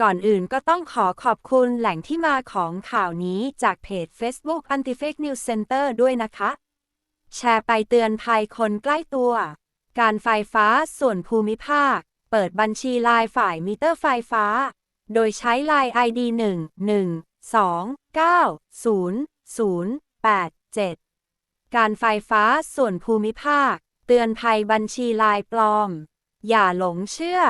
ก่อนอื่นก็ต้องขอขอบคุณแหล่งที่มาของข่าวนี้จากเพจ Facebook Anti-Fake News Center ด้วยนะคะ แชร์ไปเตือนภัยคนใกล้ตัว การไฟฟ้าส่วนภูมิภาค เปิดบัญชีลายฝ่ายมิเตอร์ไฟฟ้า โดยใช้ลาย ID 1 1 2 9 0 0 8 7 การไฟฟ้าส่วนภูมิภาค เตือนภัยบัญชีลายปลอม อย่าหลงเชื่อ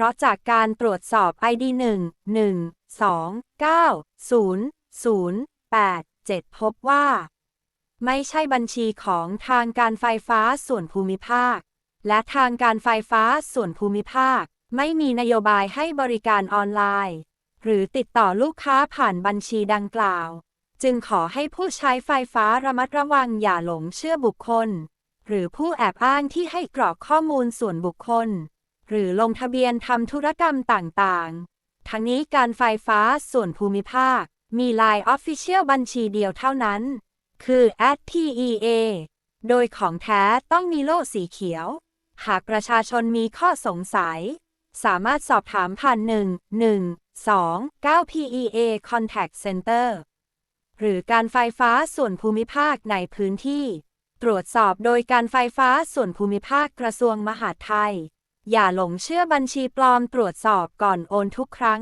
ราะจากการตรวจสอบ ID 1 1 2 9 0 0 8 7 พบว่า ไม่ใช่บัญชีของทางการไฟฟ้าส่วนภูมิภาค และทางการไฟฟ้าส่วนภูมิภาค ไม่มีนโยบายให้บริการออนไลน์ หรือติดต่อลูกค้าผ่านบัญชีดังกล่าว จึงขอให้ผู้ใช้ไฟฟ้าระมัดระวังอย่าหลงเชื่อบุคคล หรือผู้แอบอ้างที่ให้กรอกข้อมูลส่วนบุคคล หรือลงทะเบียนทำธุรกรรมต่างๆ ทั้งนี้การไฟฟ้าส่วนภูมิภาค มี Line Official บัญชีเดียวเท่านั้น คือ @PEA โดยของแท้ต้องมีโล่สีเขียว หากประชาชนมีข้อสงสัย สามารถสอบถามผ่าน 1 1 2 9 PEA Contact Center หรือการไฟฟ้าส่วนภูมิภาคในพื้นที่ ตรวจสอบโดยการไฟฟ้าส่วนภูมิภาคกระทรวงมหาดไทย อย่าหลงเชื่อบัญชีปลอมตรวจสอบก่อนโอนทุกครั้ง